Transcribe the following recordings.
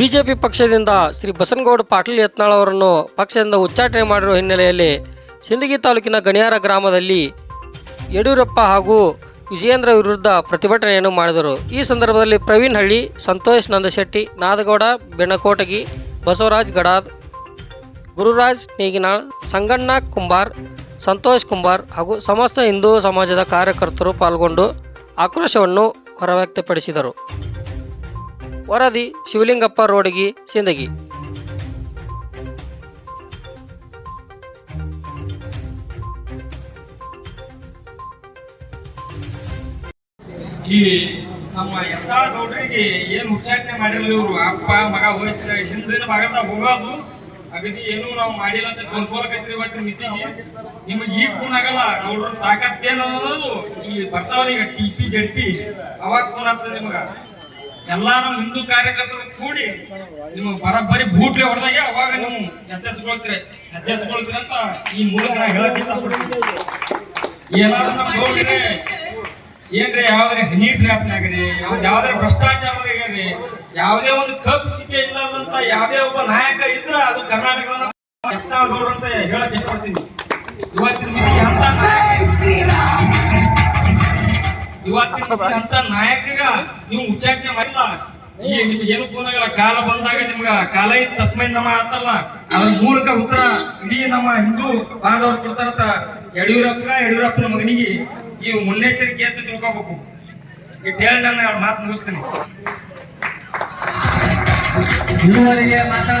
BJP ಪಕ್ಷದಿಂದ ಶ್ರೀ ಬಸನಗೌಡ ಪಾಟೀಲ್ ಯತ್ನಾಳ್ ಅವರನ್ನು ಪಕ್ಷದಿಂದ ಉಚ್ಚಾಟನೆ ಮಾಡಿರುವ ಹಿನ್ನೆಲೆಯಲ್ಲಿ ಸಿಂದಗಿ ತಾಲೂಕಿನ ಗಣಿಯಾರ ಗ್ರಾಮದಲ್ಲಿ ಯಡಿಯೂರಪ್ಪ ಹಾಗೂ ವಿಜಯೇಂದ್ರ ವಿರುದ್ಧ ಪ್ರತಿಭಟನೆಯನ್ನು ಮಾಡಿದರು. ಈ ಸಂದರ್ಭದಲ್ಲಿ ಪ್ರವೀಣ್ ಹಳ್ಳಿ ಸಂತೋಷ್ ನಂದಶೆಟ್ಟಿ, ನಾದಗೌಡ ಬೆಣಕೋಟಗಿ ಬಸವರಾಜ್ ಗಡಾದ್, ಗುರುರಾಜ್ ನೇಗಿನಾಳ್, ಸಂಗಣ್ಣ ಕುಂಬಾರ್, ಸಂತೋಷ್ ಕುಂಬಾರ್ ಹಾಗೂ ಸಮಸ್ತ ಹಿಂದೂ ಸಮಾಜದ ಕಾರ್ಯಕರ್ತರು ಪಾಲ್ಗೊಂಡು ಆಕ್ರೋಶವನ್ನು ಹೊರವ್ಯಕ್ತಪಡಿಸಿದರು. ವರದಿ ಶಿವಲಿಂಗಪ್ಪ ರೋಡಿಗೆ, ಸಿಂದಗಿ. ಈ ನಮ್ಮ ಎಲ್ಲಾ ಗೌಡ್ರಿಗೆ ಏನು ಉಚ್ಚಾಟನೆ ಮಾಡಿರಲಿ ಇವರು? ಅಪ್ಪ, ಮಗ ವಯಸ್ಸಿನ ಹಿಂದಿನ ಭಾಗದಾಗ ಹೋಗೋದು, ಅಗದಿ ಏನು ನಾವು ಮಾಡಿಲ್ಲ ಅಂತ ತೋರಿಸ್ಕೊಳಕತ್ರಿ ಇವತ್ತಿನ ಮಿತಿಗೆ ನಿಮಗೆ ಈಗ ಕೂನ್ ಆಗಲ್ಲ, ಗೌಡ್ರ ತಾಕತ್ತೇನು ಅನ್ನೋದು ಈ ಬರ್ತಾವಲ್ಲ ಈಗ ಟಿ ಪಿ ಜಡ್ಪಿ ಅವಾಗ ಕೂನ್ ಆಗ್ತದೆ ನಿಮಗ. ಎಲ್ಲಾ ನಮ್ಮ ಹಿಂದೂ ಕಾರ್ಯಕರ್ತರು ಕೂಡಿ ನಿಮಗೆ ಬರಬ್ಬರಿ ಬೂಟ್ಲೆ ಹೊಡೆದಾಗ ಅವಾಗ ನೀವು ಎಚ್ಚೆತ್ಕೊಳ್ತೀರಿ ಎಚ್ಚೆತ್ಕೊಳ್ತೀರಿ ಅಂತ ಈ ಮೂಲಕ ನಾ ಹೇಳಕ್ ಇಷ್ಟಪಡ್ತೀನಿ. ಏನಾದ್ರು ನಮ್ಮ ಏನ್ರಿ, ಯಾವ್ದಾರ ಹನಿ ಟ್ರ್ಯಾಪ್ನಾಗ್ರಿ ಯಾವ್ದು ಯಾವ್ದಾರ ಭ್ರಷ್ಟಾಚಾರದಾಗ್ರಿ ಯಾವುದೇ ಒಂದು ಕಪ್ ಚಿಕ್ಕ ಇಲ್ಲದಂತ ಯಾವುದೇ ಒಬ್ಬ ನಾಯಕ ಇದ್ರ ಅದು ಕರ್ನಾಟಕದ ಅಂತ ಹೇಳಕ್ ಇಷ್ಟಪಡ್ತೀನಿ. ಇವತ್ತಿನ ಅಂತ ನಾಯಕಗ ನೀವು ಉಚ್ಚಾಟನೆ ಮಾಡಿಲ್ಲ. ಈ ನಿಮ್ಗೆ ಏನು ಕೂನಾಗಲ್ಲ ಕಾಲ ಬಂದಾಗ ನಿಮ್ಗ ಕಾಲ ಇದ್ ತಸ್ಮೈ ನಮ್ಮ ಅಂತಲ್ಲ ಅದ್ರ ಮೂಲಕ ಉತ್ತರ ಇಡೀ ನಮ್ಮ ಹಿಂದೂ ಬಾಂಧವರು ಕೊಡ್ತಾರಂತ ಯಡಿಯೂರಪ್ಪ ಯಡಿಯೂರಪ್ಪನ ಮಗನಿಗೆ ಈ ಮುನ್ನೆಚ್ಚರಿಕೆ ಅಂತ ತಿಳ್ಕೊಬೇಕು. ಇಟ್ ಹೇಳಿ ನಾನು ಮಾತು ಮುಗಿಸ್ತೀನಿ. ಇದುವರೆಗೆ ಮಾತಾಡ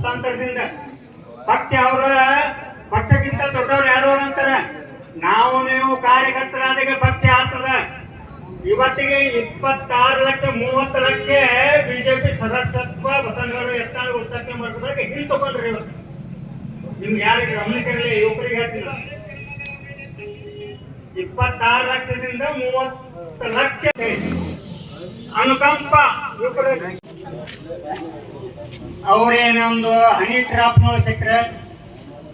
ಕುತಾಂತರದಿಂದ ಪಕ್ಷ ಅವರ, ಪಕ್ಷಕ್ಕಿಂತ ದೊಡ್ಡವ್ರು ಯಾರು ಅಂತಾರೆ ನಾವು ನೀವು ಕಾರ್ಯಕರ್ತರಾದಾಗ ಪಕ್ಷ ಆಗ್ತದ. ಇವತ್ತಿಗೆ ಇಪ್ಪತ್ತಾರು ಲಕ್ಷ, ಮೂವತ್ತು ಲಕ್ಷ ಬಿಜೆಪಿ ಸದಸ್ಯತ್ವ ಬಸನಗಳು ಎತ್ತಾಳು ಉಚ್ಚಾಟನೆ ಮಾಡಿದಾಗ ಹಿಂದೆ ತಗೊಂಡ್ರಿ ಇವತ್ತು ನಿಮ್ಗೆ ಯಾರಿಗೆ ಗಮನಿಸಿರಲಿ ಯುವಕರಿಗೆ ಹೇಳ್ತೀನಿ. ಇಪ್ಪತ್ತಾರು ಲಕ್ಷದಿಂದ ಮೂವತ್ತು ಲಕ್ಷ. ಅನುಕಂಪ. ಯುವಕರಲ್ಲಿ ಅವ್ರೇನೊಂದು ಹನಿ ಟ್ರಾಪ್ನೊಳಗೆ ಸಿಕ್ಕ್ರ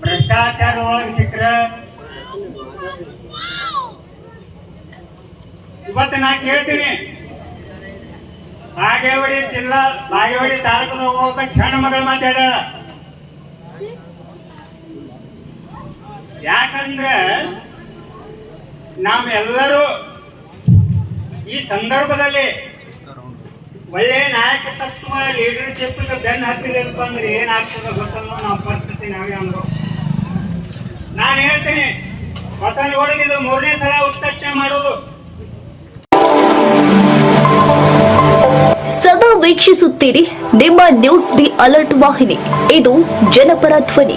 ಭ್ರಷ್ಟಾಚಾರ ಒಳಗೆ ಸಿಕ್ಕ್ರ ಇವತ್ತು ನಾ ಕೇಳ್ತೀನಿ. ಬಾಗೇವಾಡಿ ಜಿಲ್ಲಾ, ಬಾಗೇವಾಡಿ ತಾಲೂಕಿನ ಹೋಗೋಕ ಕ್ಷಣ ಮಗಳ ಮಾತಾಡ ಯಾಕಂದ್ರೆ ನಾವೆಲ್ಲರೂ ಈ ಸಂದರ್ಭದಲ್ಲಿ ಒಳ್ಳೆ ನಾಯಕತ್ವ ಲೀಡರ್ಶಿಪ್ ಬೆನ್ ಹತ್ತಿರಪ್ಪ ಅಂದ್ರೆ ಏನಾಗ್ತದೆ ಗೊತ್ತಲ್ಲ ನಾವು ಪರಿಸ್ಥಿತಿ ನಾವೇ ಅನ್ಭವ ನಾನು ಹೇಳ್ತೀನಿ ಹೊಸನಗೌಡಿಗೆ ಇದು ಮೂರನೇ ಸಲ ಉತ್ತಕ್ಷ ಮಾಡೋದು. ಸದಾ ವೀಕ್ಷಿಸುತ್ತೀರಿ ನಿಮ್ಮ ನ್ಯೂಸ್ ಬಿ ಅಲರ್ಟ್ ವಾಹಿನಿ. ಇದು ಜನಪರ ಧ್ವನಿ.